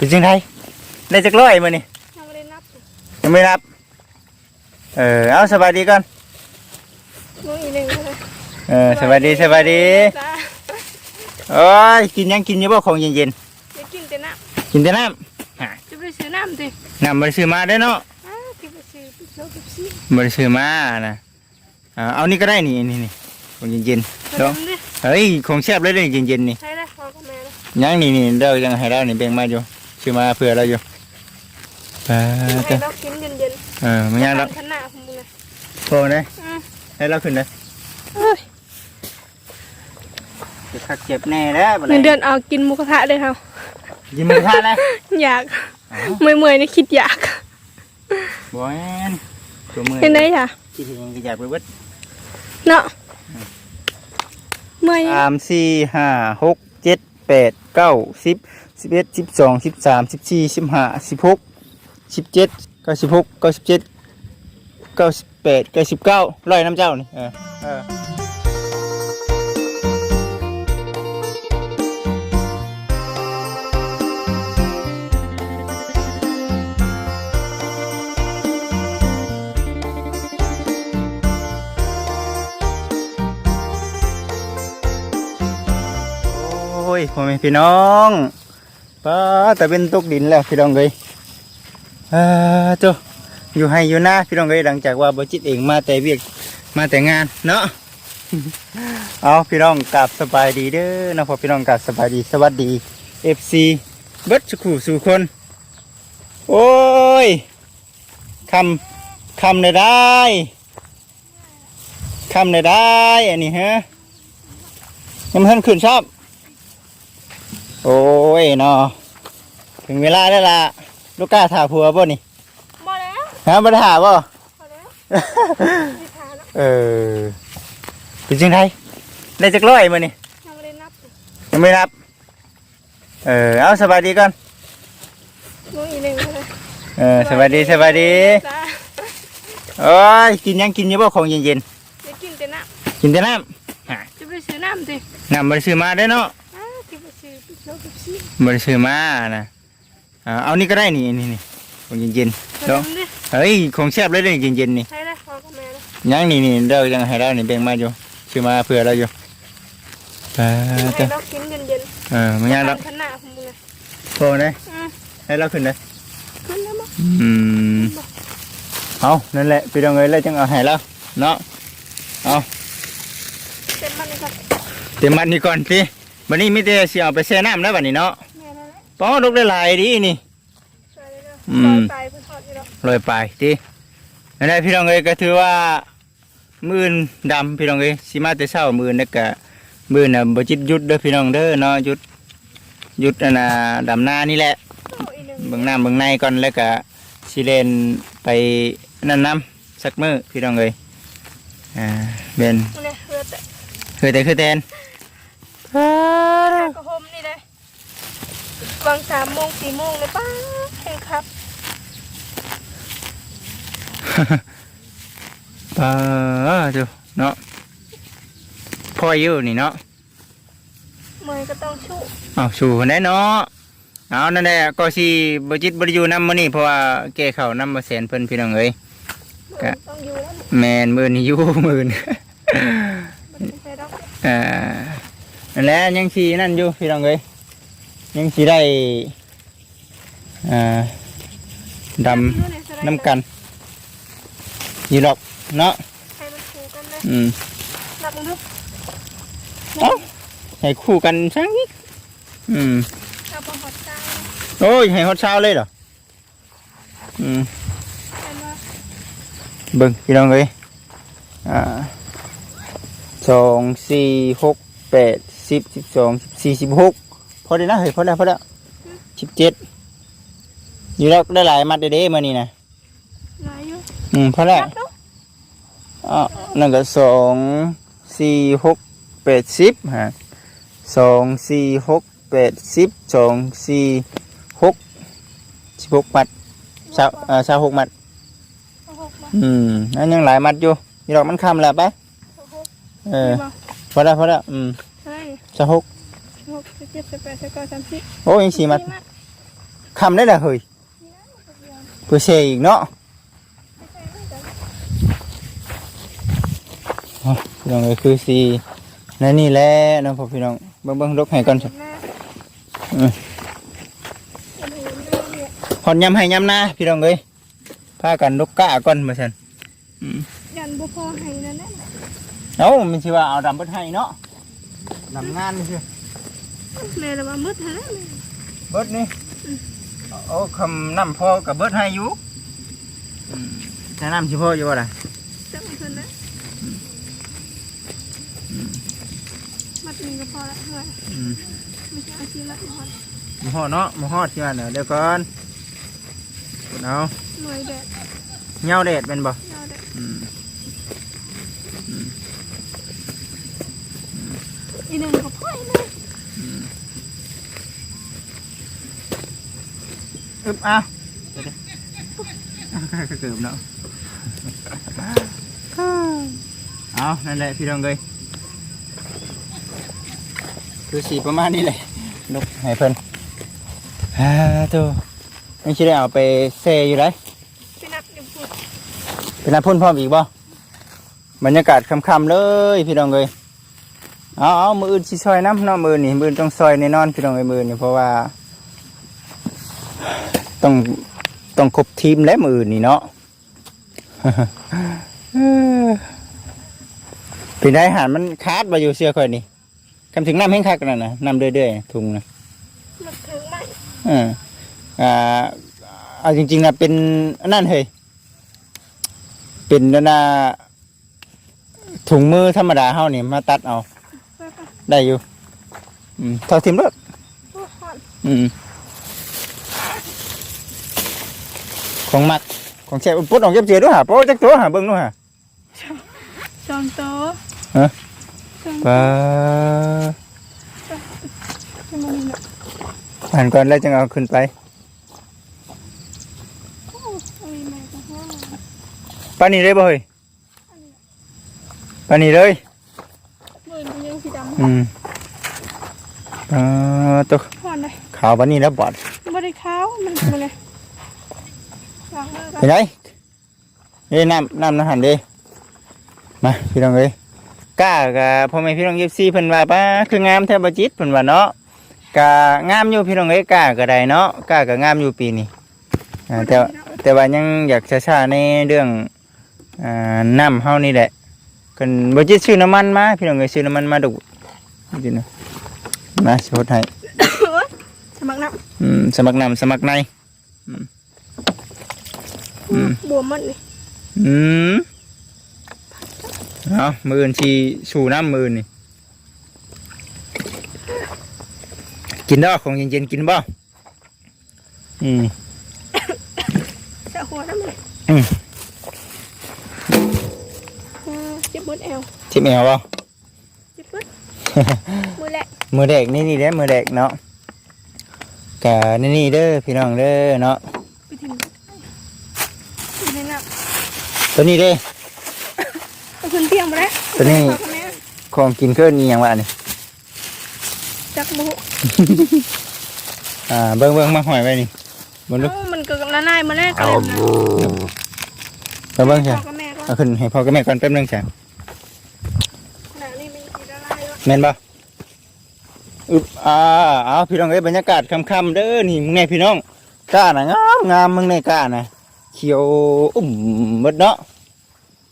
เป็นจังไดได้จักร้อยมื้อนี่ยังไม่ได้นับยังไม่รับ เออเอาสบายดีก่อนมืออีกหนึ่งเลยเออสบายดีสบายดีจ้าโอ้ยกินยังกินอยู่บ่ของเย็นเดี๋ยวกินแต่น้ๆกินแต่น้ำำจะไปซื้อน้ำดิน้ำบ่ได้ซื้อมาเด้อเนาะอ้าวที่ไปซื้อไปซื้อไปซื้อบ่ได้ซื้อมานะอ่าเอานี่ก็ได้นี่นี่นี่ของเย็นๆมาเนาะทำดิเฮ้ยของแซ่บเลยเด้อเย็นๆนี่ใช่ได้พอกับแม่แล้วยังนี่นี่เด้อยังให้เรานี่แบ่งมาอยู่ ซื้อมาเผื่อเราอยู่ไปให้เด้อเรากินเย็นเย็นเออไม่ยังแล้วขนาดของมึงเลยพอได้อืมให้เราขึ้นเลยเอ้ยจะคักเจ็บแน่แล้วบัดเงินี้นเดือนออกกินหมูกระทะเลยครับยินมือท่าแล้วอยากเมื่อยเมื่อยๆนี่คิดอยากบ่แม่นตัวมือเป็นไงจ้ะคิดเห็นก็อยากไปเบิดเนาะเมื่อยสามสี่ห้าหกเจ็ดแปดเก้าสิบ สิบเอ็ดสิบสองสิบสามสิบสี่สิบห้าสิบหกสิบเจ็ดเก้าสิบหกเก้าสิบเจ็ดเก้าสิบแปดเก้าสิบเก้าร้อยน้ำเจ้านี่เออเออโอ้ยพ่อแม่พี่น้อง ป้าแต่เป็นตกดินแล้วพี่น้องเลยเออเจ้าอยู่ให้อยู่หน้าพี่น้องเลยหลังจากว่าบจิตเองมาแต่เวียกมาแต่งานเนาะเอาพี่น้องกลับสบายดีเด้อนะพอพี่น้องกลับสบายดีสวัสดี FC เบิดสุขสู่คน โอ้ยคำคำได้ได้คำได้ได้อันนี้ฮะยังไม่ทันขึ้นชอบ โอ้ยเนาะถึงเวลาแล้วล่ะ ลูกกล้าถ่าผัวบ่นี่พอแล้วฮะบ่ได้ถ่าบ่พอแล้วไม่ทานแล้วเออเป็นจังไดได้จักร้อยมื้อนี่ยังไม่ได้นับยังไม่รับ เออเอาสบายดีก่อนมืออีกหนึ่งเลยเออสบายดีสบายดีจ้าโอ้ยกินยังกินอยู่บ่ของเย็นเดี๋ยวกินแต่น้ๆกินแต่น้ำำจะไปซื้อน้ำดิน้ำบ่ได้ซื้อมาเด้อเนาะ บ่ได้ซื้อมานะอ่าเอานี่ก็ได้นี่นี่นี่ของเย็นๆมาเนาะทำดิเฮ้ยของแซ่บเลยเด้อเย็นๆนี่ใช่ได้พอกับแม่แล้วยังนี่นี่เด้อยังให้เรานี่แบ่งมาอยู่ซื้อมาเผื่อเราอยู่ไปให้เด้อเรากินเย็นเย็นเออไม่ยังแล้วขนาดของมึงเลยพอได้อืมให้เราขึ้นได้ขึ้นแล้วมั้งอืมเอานั่นแหละพี่น้องเอ้ยแล้วจังเอาให้เราเนาะเอาเต็มมันเลยครับเตรียมมันนี่ก่อนสิ วันนี้มิแต่สิเอาไปแช่น้ำแล้วบัดนี้เนาะแม่นั่นแหละป้อลูกได้หลายดีนี่ใส่เลยเนาะอืลอมยไปเพื่อทอดอยู่แล้วลอยไปดินั่นแหละพี่น้องเอ้ยก็ถือว่ามื่นดำพี่น้องเอ้ยสิมาแต่เช้ามื่นแล้วก็มื่นน่ะบ่จิตหยุดเด้อพี่น้องเด้อเนาะหยุดหยุดอันน่ะดำนานี่แหละเอาอีกหนึ่งเบิ่งน้ำเบิ่งในก่อนแล้วก็สิเล่นไปนั่นน้ำสักมื้อพี่น้องเอ้ยอ่าเป็นเนี่ยเรือแต่เคยแต่คือแตน กระหมนี่เลยวางสามโมงสี่โมงเลยป้าเองครับปลาจูเนาะพ่ออยู่นี่เนาะเมย์ก็ต้องชุเอาสู่คนได้เนาะเอานั่นแหละก็สิบจิตบริยูนำมื้อนี้เพราะว่าแก้เขาวนำมาแสนเพิ่นพี่น้องเอ้ยเมย์ต้องอยู่แล้วแมนมื้อนี้อยู่มื้อนี้มันไม่ใช่ดอกอ่า นั่นแหละยังสินั่นอยู่พี่น้องเอ้ยยังสิได้อ่าดำน้ำกันอยู่ดอกเนาะให้มันถูกันเลยอืมนับมันดูเอ้าให้คู่กันซังอีกอืมเอาพอหอดตาโอ้ยให้ฮอดเช้าเลยเหรออืมให้มาเบิ่งพี่น้องเอ้ยอ่าสองสี่หกแปด สิบสิบสองสิบสี่สิบหกพอได้นะเฮ้ยพอแล้วพอแล้วสิบเจ็ดอยู่แล้วได้หลายมัดเด้ๆมานี่นะหลายอยู่อืมพอแล้วนับดูอ๋อนั่นก็สองสี่หกแปดสิบฮะสองสี่หกแปดสิบสองสี่หกสิบหกมัดสาวอ่าสาวหกมัดเอาหกมาอืมนั่นยังหลายมัดอยู่นี่ดอกมันคำแล้วไปเอาหกเออมาพอแล้วพอแล้วอืมใช่ สาวหกหกสิบเจ็ดสิบแปดสิบเก้าสามสิบโอ้ยังสี่มัดคคำได้ละเฮ้ยเพื่อเชอีกเนาะเอาพี่น้องก็คือสีนั่นนี่แหละเน้องพ่อพี่น้องเบิ่งเบิ่งลกให้ก่อนสิหน้าอืมหอนยำให้ยำหน้าพี่น้องเอ้ยพากันลกกะก่อนมาซั่นอืมยันบ่พอให้นั่นแหละเอ้ามันสิว่าเอาดำเบิดให้เนาะ ดำงานนี่สิแม่ละว่ามืดหั่นแหละเบิดนี่โอ้คำน้ำพอกับเบิดให้อยู่อืมแต่น้ำสิพออยู่บ่ล่ะจังเพิ่นนะมัดหนึงก็พอละเท่าไหร่อืมไม่ใช่เอาทีละหน่อยหมูฮอดเนาะหมูฮอดที่ว่าเนาะเดี๋ยวก่อนเอาหน่วยแดดเหงาแดดเป็นบ่ยาวแดด อืมอีหนึ่งก็พ่อยเลยอึบเอาเดี๋ยวๆเกือบเนาะเอานั่นแหละพี่น้องเอ้ยคือสีประมาณนี้เลยนกให้เพิ่นฮ่าตัวไม่ใช่ได้เอาไปเซอยู่ไรไปนับเดี๋ยวพูดเป็นนัดพ่นพร้อมอีกบ่บรรยากาศค่ำๆเลยพี่น้องเอ้ยเอาเอามืออื่นสิซอยน้ำเนาะมือนี่มืออื่นต้องซอยแน่นอนพี่น้องเอ้ยมือนี่เพราะว่า ต้องต้องครบทีมและมืออื่นนี่เนาะเป็นได้อาหารมันคาดมาอยู่เสื้อข่อยนี่คำถึงน้ำแห้งคักนั่นนะน้ำเรื่อยๆถุงนะมันถึงไหมอ่าอ่าเอาจริงๆนะเป็นอันนั่นเฮ้ยเป็นนั่นนะถุงมือธรรมดาเฮานี่มาตัดเอา ไปไปได้อยู่อืมเท่าทิมรถโอ้ฮอนอืมของมักของแช่ปุ๊ดออกเก็บเจียด้วยหาโป๊ะจักตัวหาเบิ้งด้วยหาจอมโตฮะจอมปลาจะมานี่เนาะผ่านก่อนแล้วจึงเอาขึ้นไปโอ้ยแม่ก็ห้องปลานี่เลยบ่เฮ้ยปลานี่เลยมือมัน ยังสีดอืมอ่าตัวำห่อนเลยขาวปลานี่แล้วบอดบริขาวมันมันเลยล้างมือกัไปไหนเอ้ยน้ำน้ำน้ำหันเด้มาพี่น้องเอ้ยกล้ากับพ่อแม่พี่น้องเอฟซีเพิ่นว่าป้าคืองามแทบบ่จิตเพิ่นว่าเนาะกะงามอยู่พี่น้องเอ้ยกล้าก็ได้เนาะกล้าก็งามอยู่ปีนี้อ่าแต่ว่าแต่ว่ายังอยากช้าๆในเรื่องอ่าน้ำเฮานี่แหละกันบ่จิตซื้อน้ำมันมาพี่น้องเอ้ยซื้อน้ำมันมาดู นี่นะมาสิฮดให้สมัครน้อืมสมัครน้ำสมัครในอืมอืมำบวมมันเลยอืมเอามืออื่นชีชูน้ำมือนี่กินดอกของเย็นๆกินบ่อืมจะหัวน้ำเลยอืมอ่าเจ็บมือแอวชิมเอวบ่เจ็บมือ มือแหละมือแดกนี่นี่เด้อมือแดกเนาะกะนี่นี่เด้อพี่น้องเด้อเนาะไปถึงอยู่ในน้ตัวนี้เด้อำเอาขึ้นเตียงมาแล้วตัวนี้ขอคะแนนของกินเกินนี่ยังวะนี่จักบุอ่าเบิ่งเบิ่งมาหอยไว้นี่บนลูกเอ้ามันก็ละลายมาแล้วก็เลยนะเบิ่งเบิ่งใช่พ่อกับแม่ก็เอาขึ้นให้พ่อกับแม่ก่อนแป๊บนึงใช่ ขนาดนี้มันกินละลาย แม่นบ่อึบอ่าเอาพี่น้องเอ้ยบรรยากาศค่ำๆเด้อนี่มึงไงพี่น้องก้าน่ะงามงามมึงในก้าน่ะเขียวอุ่มหมดเนาะ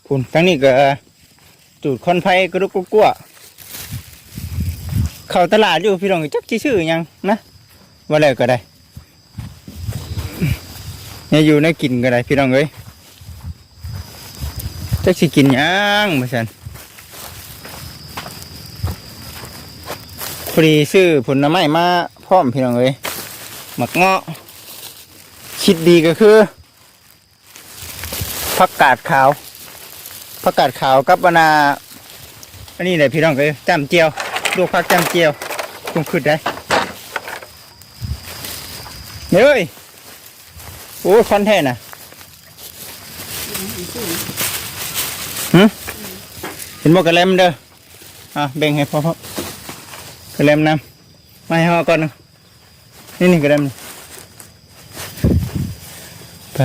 พุ่นทั้งนี้ก็จูดคอนไฟกระดุกกระกัวเข้าตลาดอยู่พี่น้องจักสิชื่อยังนะว่าแล้วก็ได้เนี่ยอยู่ในกินก็ได้พี่น้องเอ้ยจักสิกินยังมาซั่น อดีซื้อผลไม้มาพร้อมพี่น้องเอ้ยหมักเงาะ คิดดีก็คือผักกาดขาวผักกาดขาวกับบานาอันนี้แหละพี่น้องเอ้ยจำเจียวลูกผักจำเจียวคุ้มขึ้นได้เฮ้ยโอ้คอนเทนต์น่ะหืมเห็นบอกกระเลมเด้ออะแบ่งให้พ่อพ่อ กระเลมน้ำมาให้ห่อก่อนหนึงนี่นี่กระเลมนี่เอ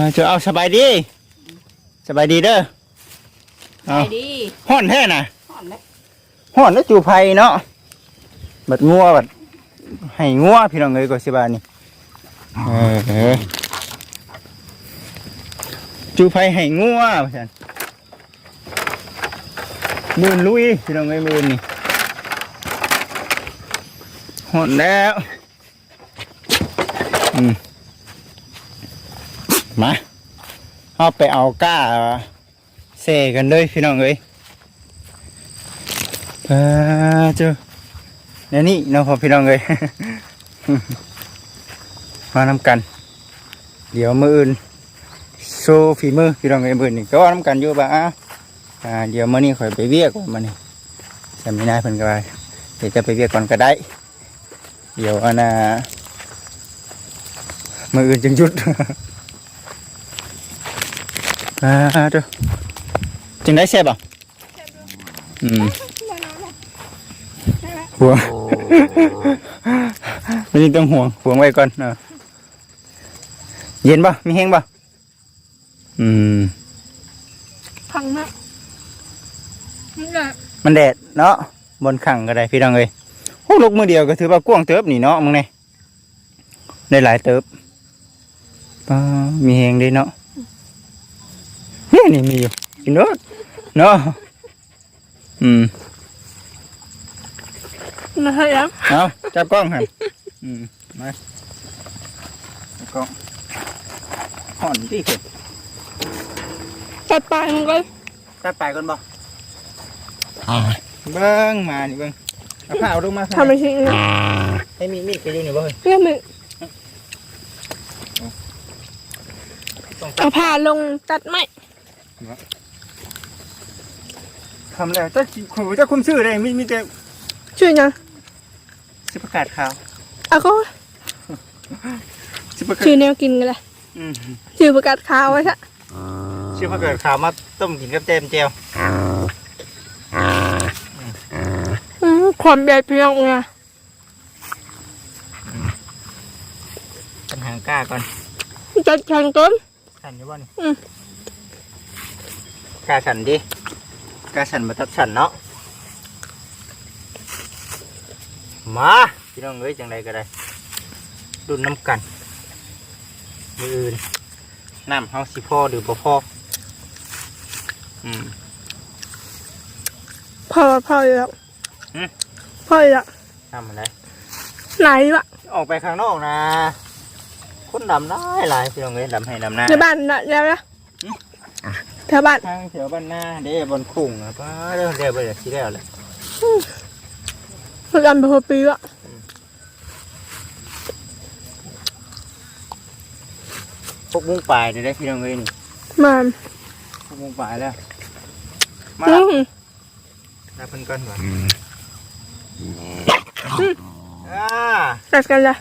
อจะเอาสบายดี สบายดีเด้อเอาไปดีห่อนแท้น่ะห่อนเลยห่อนแล้วจูไผ่เนาะบัดงัวบัดให้งัวพี่น้องเอ้ยก็สิบานี่เออเออจูไผ่ให้งัวว่าซั่นมื่นลุยพี่น้องเอ้ยมื่นนี่ ห่อนแล้วอืมมาเอาไปเอาก้าเซกันเลยพี่น้องเอ้ยเออเจ้าเนี่ยนี่น้องพอพี่น้องเลยมานำกัน เดี๋ยวมืออื่นโชว์ฝีมือพี่น้องเลยมือนี่ก็ว่านำกันอยู่บ้าอ่าเดี๋ยวมื้อนี้ข่อยไปเวียกมื้อนี้จำไม่ได้เพิ่นก็ว่าเดี๋ยวจะไปเวียกก่อนก็ได้ เดี๋ยวอันน่ะมืออื่นจึงหยุดอ่าเจ้าจึงได้แซ่บอะอืมห่วงไม่ต้องห่วงห่วงไว้ก่อนเออเย็นป่ะมีแห้งป่ะอืมพังนะนี่แหละมันแดดเนาะบนขังก็ได้พี่น้องเอ้ยโอ้ลูกมือเดียวก็ถือว่ากว้างเติบนี่เนาะมึงเนี่ยได้หลายเติบป้ามีแห้งดีเนาะเนี่ยนี่มีอยู่กินเนาะเนาะอืมนะฮะยังเอาจับกล้องหันอืมมาจับกล้องห่อนที่เกิดตัดปลายมันก็ตัดไปก่อนบ่เบิ้งมานี่เบิ้ง เอาผ้าเอาลงมาทำไปทิ้งนะให้มีมีดไปอยู่นี่บ่เฮ้ยเรื่องมึงเอาผ้าลงตัดไม้ทำแล้วจะคุจะคุมชื่อได้มีมีแต่ช่วยยังสิประกาศข่าวเอาก็สิประกาศชื่อแนวกินกันเลยอืมชื่อประกาศข่าวไว้ซะสิประกาศข่าวมาต้มกินกับแจมแจว อืม ความใหญ่เพียงไงกันหางกล้าก่อนจัดแข่งต้นสั่นอยู่บ่นี่อืมกล้าสั่นดิกล้าสั่นมาทับสั่นเนาะมาพี่น้องเอ้ยจังใดก็ได้ดุนน้ำกันมืออื่นน้ำเฮาสิพ่อหรือบ่พ่ออืมพอพออยู่แล้วหืม พออยู่แล้วน้ำอะไรไหนวะออกไปข้างนอกนะคนดำได้หลายพี่น้องเอ้ยดำให้ดำหน้า ในบ้านน่ะแล้วนะแถวบ้านทางแถวบ้านหน้าเด้บนคุ้งนะป้าเรื่องเดียวไปเลยทีเดียวเลยประกันไปหัวปีวะพวกมุ้งปลายนี่ได้พี่น้องเอ้ยนี่มาพวกมุ้งปลายแล้วมาอืม แล้วเพิ่นก่อนก่อน อ่าตัดกันเลย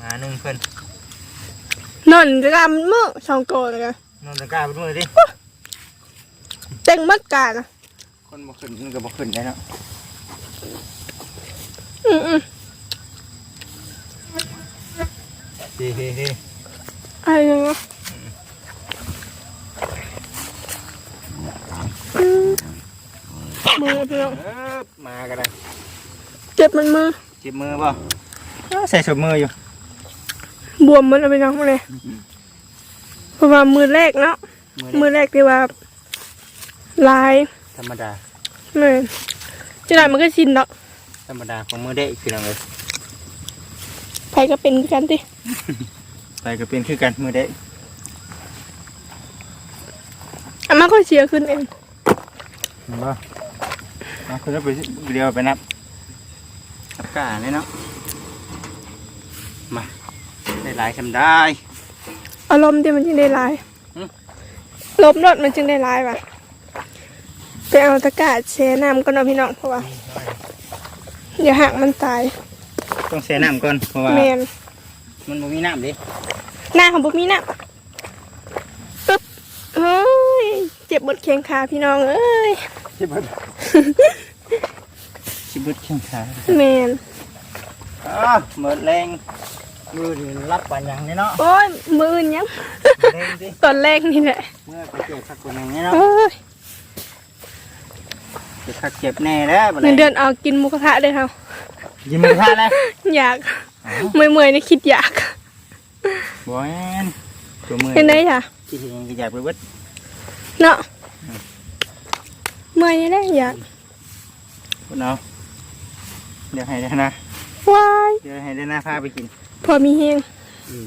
อ่าหนึ่งเพิ่นนอนจะกำมือสองโกเลยกันนอนตะกร้าเป็นมือดิเต็งมัดกานะคนบ่ขึ้นมันก็บ่ขึ้นได้เนาะอืมอืมเฮ้เฮ้เฮ้อะไรอย่างเงี้ยมือเพี่องเอิบมาก็ได้ เจ็บมันมือเจ็บมือบ่อ้าวใส่สมมืออยู่ บวมมันเอาไปน้องเลยเพราะว่ามือแรกเนาะมือมืเด็อแรกที่ว่าลายธรรมดาเหมือนจะไหนมันก็ชินเนาะธรรมดาของมือเด็กพี่น้องเอ้ยใครก็เป็นคือกันติไปก็เป็นคือกันมือเด็กอันมันก็เชียร์ขึ้นเองเห็นบ่เอาคือไปเดียวไปนับ ตะกร้าเนี่ยเนาะมาได้หลายทำได้อารมณ์ที่มันจึงได้ลายอืมลบรถมันจึงได้ลายว่ะไปเอาตะกร้าแช่น้ำก็นเอาพี่น้องเพราะว่าอย่าหักมันตาย ต้องแช่น้ำก่อนเพราะว่าแมนมันบ่มีน้ำดิหน้าของบุมีน้ำปึ๊บเฮ้ยเจ็บบดเคียงขาพี่น้องเอ้ยชิบุด ชิบุดแข้งขาแมนอ้าเหมือนแรงมือนี่รับปันหยังนี่เนาะโอ้ยมืออื่นยังเล่นสิตอนแรกนี่แหละเมื่อไปเจ็บสักคนหนึ่งนี่เนาะโอ้ยเจ็บสักเจ็บแน่แล้วบัดเงินเดืนี้อนออกกินหมูกระทะเลยครับยิ้มมือท่าเลยอยากเมื่อยๆนี่คิดอยากบ่แม่นตัวมือเป็นไงจ้ะที่เห็นก็อยากไปเบิดเนาะเมื่อยนี่แหละอยากพุ่นเอา เดี๋ยวให้ได้นะ ว้ายเดี๋ยวให้ได้นะพาไปกิน พอมีแห้งอืม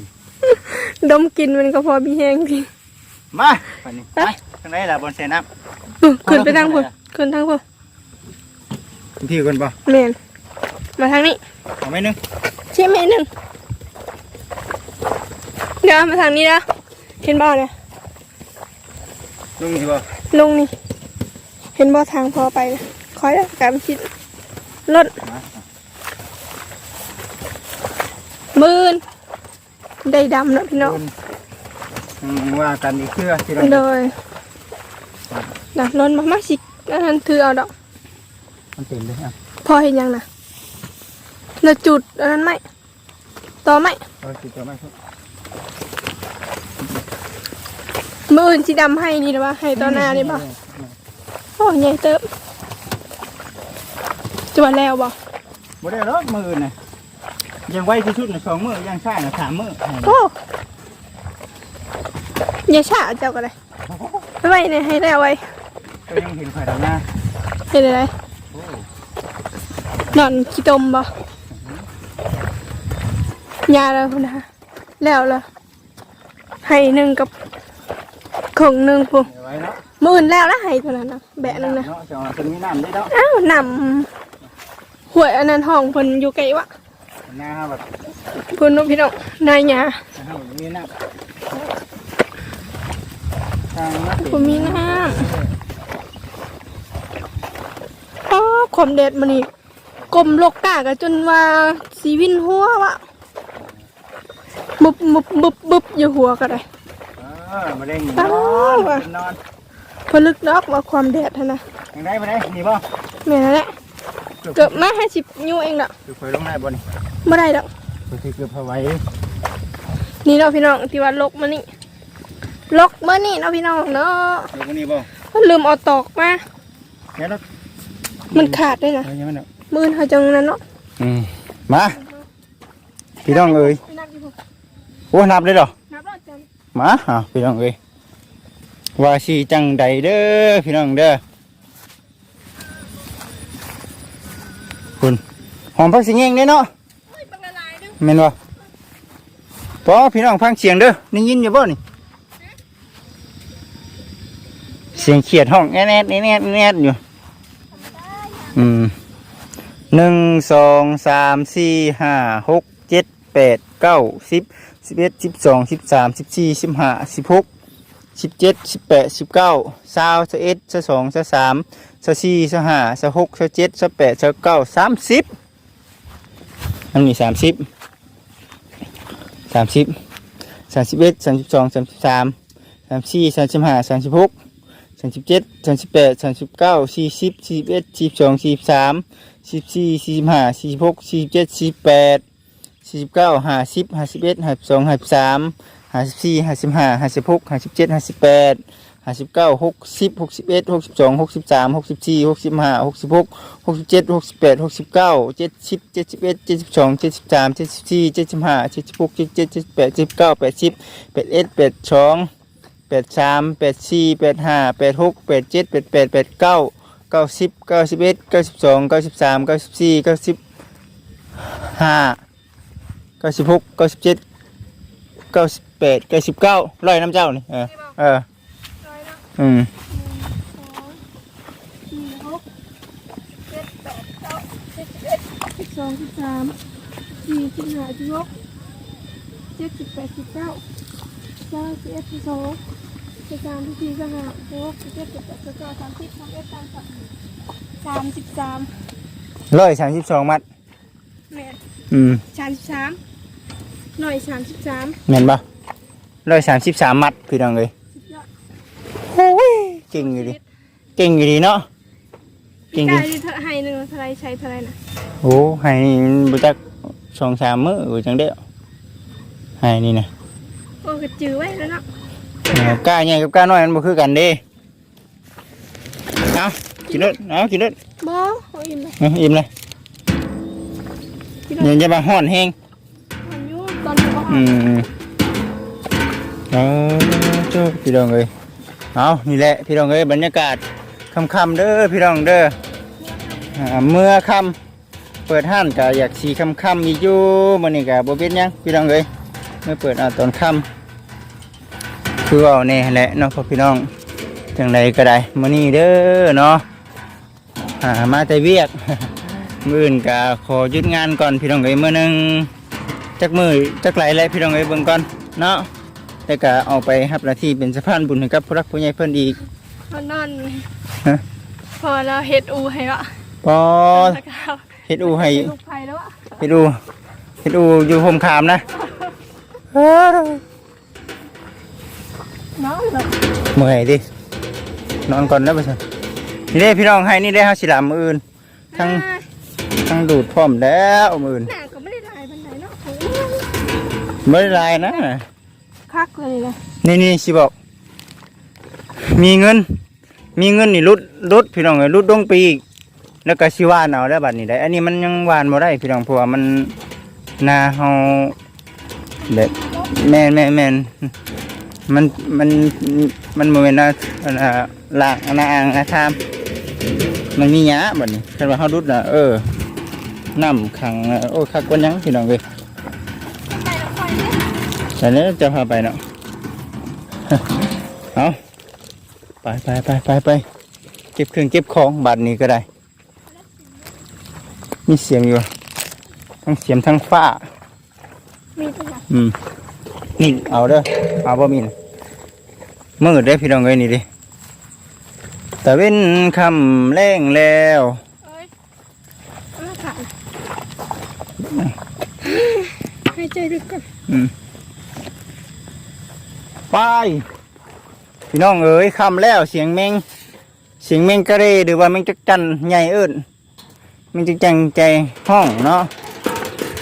ดมกินมันก็พอมีแห้งจริงมาปันนี้ไปทางไหนล่ะบนเซนับอื้อขึ้นไปทางพุ่นขึ้นทางพุ่นพี่คนบ่แม่นมาทางนี้เอาไหมนึงเชี่ยแม่หนึ่งเดี๋ยวมาทางนี้นะเห็นบ่อเนี่ยลุงนี่บ่ลงนี่ เห็นบ่อทางพอไปนะคอยแล้วการคิดรถมา มืนได้ดำเนาะพี่น้องอืมว่ากันอีกเครือที่เราโดยดับรถมามาสิอันนั้นถือเอาดอก มันเต็มเลยอะพอเห็นยังนะแล้วจุดอันนั้นไหมต่อไหมเอาสิตัวไม่ครับมืออื่นสีดำให้นี่หรือว่าให้ต่อหน้านี่ป่ะโอ้ยใหญ่เติบจวนแล้วบ่บ่ได้หรอกมือน่ะ ยังไวที่สุดน่ะสองมือยังช้าน่ะสามมือให้โอ้ยายชาเจ้าก็เลยไปไว้เนี่ยให้ได้เอาไว้ก็ยังเห็นข่อยดอกหน้าให้ได้เลยโอ้นอนขี้ตมบ่ยาแล้วพุ่นนะแล้วละให้หนึ่งกับของหนึ่งพุ่นเดี๋ยวไว้เนาะมื่นแล้วนะให้เท่านั้นนะแบะหนึงนะเนาะจะเอาเป็นมีน้ำได้เนาะอ้าวนำหวยอันนั้นห้องเพิ่นอยู่ไกลวะ หน้าแบบเพิ่นเน้องพี่น้องนายหยาจะเอามีน้ำทางมาบ่มีน้ำอ๋อความเด็ดมันนี่กลมโลกกากะจนว่าสีวินหัววะมุบมุบมุบมุบอยู่หัวก็ได้เออมาได้หนีนอนเป็นนอนพอลึกดอกว่าความแดดหั่นนะยังได้มาได้หนีบ่แม่นแหละ เกือบมาห้าสิบยูเองดอกคือคอยลงได้บ่นี่บ่ได้ดอกคือเกือบพอไว้นี่เนาะพี่น้องที่ว่าลกมานี่ลกมานี่เนาะพี่น้องเนาะเดี๋ยววันนี้บ่มันลืมเอาตอกมาเดี๋ยวเรามันขาดด้วยนะเฮ้ยยังไม่เนาะมือเขาจังนั้นเนาะอืมมาพี่น้องเอ้ยนับอยู่พุ่นโอ้นับเลยเหรอนับรอดจังมาอะพี่น้องเอ้ยว่าสีจังใดเด้อพี่น้องเด้อคุณ หอมพักสิงเองเด้เนาะเฮ้ยบังละลายเด้อแม่นบ่พอพี่น้องฟังเสียงเด้อได้ยินอยู่บ่นี่เสียงเขียดห้องแอดแอดแอดแอดแอดอยู่อืมหนึ่งสองสามสี่ห้าหกเจ็ดแปดเก้าสิบสิบเอ็ดสิบสองสิบสามสิบสี่สิบห้าสิบหกสิบเจ็ดสิบแปดสิบเก้าสาวสิบเอ็ดสิบสองสิบสามสิบสี่สิบห้าสิบหกสิบเจ็ดสิบแปดสิบเก้าสามสิบ อันนี้สามสิบสามสิบสามสิบเอ็ดสามสิบสองสามสิบสามสามสี่สามสิบห้าสามสิบหกสามสิบเจ็ดสามสิบแปดสามสิบเก้าสี่สิบสี่สิบเอ็ดสี่สิบสองสี่สิบสามสี่สิบสี่สี่สิบห้าสี่สิบหกสี่สิบเจ็ดสี่สิบแปดสี่สิบเก้าห้าสิบห้าสิบเอ็ดห้าสิบสองห้าสิบสามห้าสิบสี่ห้าสิบห้าห้าสิบหกห้าสิบเจ็ดห้าสิบแปด ห้าสิบเก้าหกสิบหกสิบเอ็ดหกสิบสองหกสิบสามหกสิบสี่หกสิบห้าหกสิบหกหกสิบเจ็ดหกสิบแปดหกสิบเก้าเจ็ดสิบเจ็ดสิบเอ็ดเจ็ดสิบสองเจ็ดสิบสามเจ็ดสิบสี่เจ็ดสิบห้าเจ็ดสิบหกเจ็ดเจ็ดเจ็ดแปดเจ็ดสิบเก้าแปดสิบแปดเอ็ดแปดสองแปดสามแปดสี่แปดห้าแปดหกแปดเจ็ดแปดแปดแปดเก้าเก้าสิบเก้าสิบเอ็ดเก้าสิบสองเก้าสิบสามเก้าสิบสี่เก้าสิบห้าเก้าสิบหกเก้าสิบเจ็ดเก้าสิบแปดเก้าสิบเก้าร้อยน้ำเจ้านี่เออเออ อยเนาะอืมสี่หกเจ็ดแปดเก้าสิบเอ็ดสิบสองสิบสามสี่สิบห้าสิบหกเจ็ดสิบแปดสิบเก้าเก้าสิบเอ็ดสิบสองสิบสามสิบสี่สิบห้าสิบหกสิบเจ็ดสิบแปดสิบเก้าสามสิบสามเอ็ดสามสองสามสิบสามร้อยสามสิบสองมัดแม่นอืมสามสิบสามหน่อยสามสิบสามเห็นปะร้อยสามสิบสามมัดพี่น้องเลยสุดยอดโอ้ย เก่งอยู่ดิเก่งอยู่ดีเนาะปีจริงๆกายนี่เธอให้หนึ่งเท่าไรใช้เท่าไรนะโอ้ให้บุจักสองสามมื้ออยู่จังเด้อให้นี่นะโอ้ก็จื้อไว้แล้วเนาะเออกล้าใหญ่กับกล้าน้อยมันบ่คือกันเด้เอากินเด้อเอากินเด้อบ่เอาอิ่มเลยเอาอิ่มเลยกินเดี๋เลยยวจะมาฮ้อนแฮงมันอยู่ตอนนี้บ่อืมเอาโจ้พี่น้อง เอานี่แหละพี่น้องเอ้ยบรรยากาศค่ำๆเด้อพี่น้องเด้ออ่าเมื่อค่ำเปิดห้านก็อยากสีค่ำๆอีกอยู่มื้อนี้ก็บ่เป็นหยังพี่น้องเอ้ยเมื่อเปิดเอาตอนค่ำคือเอาแน่แหละเนาะพ่อพี่น้องจังใดก็ได้มื้อนี้เด้อเนาะอ่ามาแต่เวียกมื้ออื่นก็ขอหยุดงานก่อนพี่น้องเอ้ยมื้อนึงจักมือจักไหลแล้วพี่น้องเอ้ยเบิ่งก่อนเนาะ แล้วก็เอาไปรับหน้าที่เป็นสะพานบุญให้กับผู้รักผู้ใหญ่เพิ่นอีกพอนอนฮะพอเราเฮ็ดอูให้วะพอแล้วก็เอาเฮ็ดอูให้ลูกไผ่แล้วอะเฮ็ดอูเฮ็ดอูอยู่ห่มขามนะเนาะแบบเมื่อยดินอนก่อนแล้วไปซั่นนี่เด้พี่น้องให้นี่ได้เฮาสิลามื้ออื่นทั้งอ่าทั้งดูดพร้อมแล้วมื้ออื่นหน้าก็ไม่ได้ลายบันไดเนาะโอ้บ่ได้หลายนะ คักเลยนะนี่นี่สิบอก มีเงิน มีเงินนี่รุดรุดพี่น้องเอ้ยรุดลงปอีกแล้วก็สิวานเอาแล้วบัดนี้ได้ อันนี้มันยังหวานบ่ได้พี่น้องเพราะว่ามันนาเฮาแบบแม่นแม่นแม่นมันมันมันบ่แม่นนะอันน่ะลางนาอ่างนาทามมันมีหยาบัดนี้คันว่าเฮารุดน่ะเออน้ำขังโอ้คักกว่ายังพี่น้องเอ้ย แต่นี้จะพาไปเนาะเอาไปไปไปไปไปเก็บเครื่องเก็บของบัตรนี้ก็ได้ มีเสียงอยู่ ทั้งเสียงทั้งฟ้า มีตัวอย่างอืมนี่เอาเด้อเอาบ่มีนะมืดได้อพี่น้องเอ้ยนี่ดิแต่เว้นคำแรงแล้วเอ้ยอ้าขาดให้ใจลึกก่อนอืม ไปพี่น้องเอ๋ยคำแล้วเสียงแมงเสียงแมงกะเรหรือว่าแมงจักจันใหญ่เอิ้นแมงจักจันใจห้องเนาะ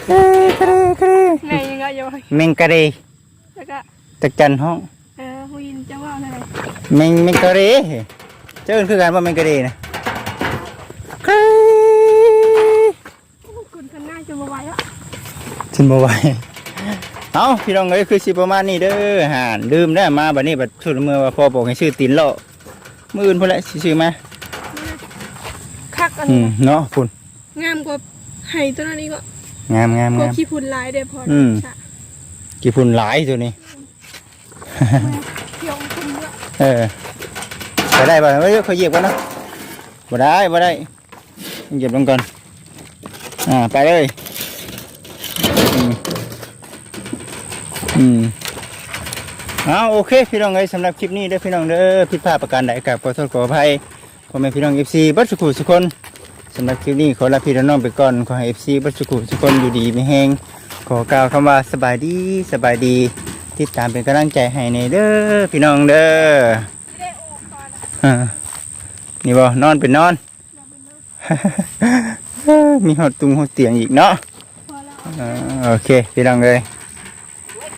กะเรกะเรกะเรในยังไงโยยแมงกะเรแล้วก็จักจันห้องเออหูยินจะว่าอะไรแมงแมงกะเรเจ้าเอิ้นคือกันว่าแมงกะเรนะกะเรคุณคันหน้าจะมาไว้อะชินบ่ไหว เอาพี่น้องเอ้ยคือสิประมาณนี้เด้อห่านลืมได้อมาบัดนี้บัดสุดเมื่อว่าพ่อบอกให้ชื่อตินเลาะมื้ออื่นพุ่นแหละสิซื้อมาคักอันอืนี้มเนาะพุ่นงามกว่าไห่ตัวนั้นนี้ก็งามงามกว่างาม ขี้พุ่นลายเด้พออืมจ้ะกี่พุ่นหลายตัวนี้ เที่ยวพุ่นเยอะเออไปได้ป่ะเฮ้ยเขาเหยียบกันเนาะบ่ได้บ่ได้เหยียบลงก่อนอ่าไปเลยอืม อืมเอาโอเค พี่น้องเอ้ยสำหรับคลิปนี้เด้อพี่น้องเด้อผิดพลาดประการใดกับขอโทษขออภัยพ่อแม่พี่น้องเอฟซีบัดสุขุสุคนสำหรับคลิปนี้ขอลาพี่และน้องไปก่อนขอให้เอฟซีบัดสุขุสุคนอยู่ดีไม่แห้งขอกล่าวคำว่าสบายดีสบายดี ติดตามเป็นกำลังใจให้ในเด้อพี่น้องเด้อไม่ได้โอ้ก่อนอ่านี่บ่นอนเป็นนอน มีหอดตุงหอดเตียงอีกเนาะพอแล้วอ่าโอเค พี่น้องเลย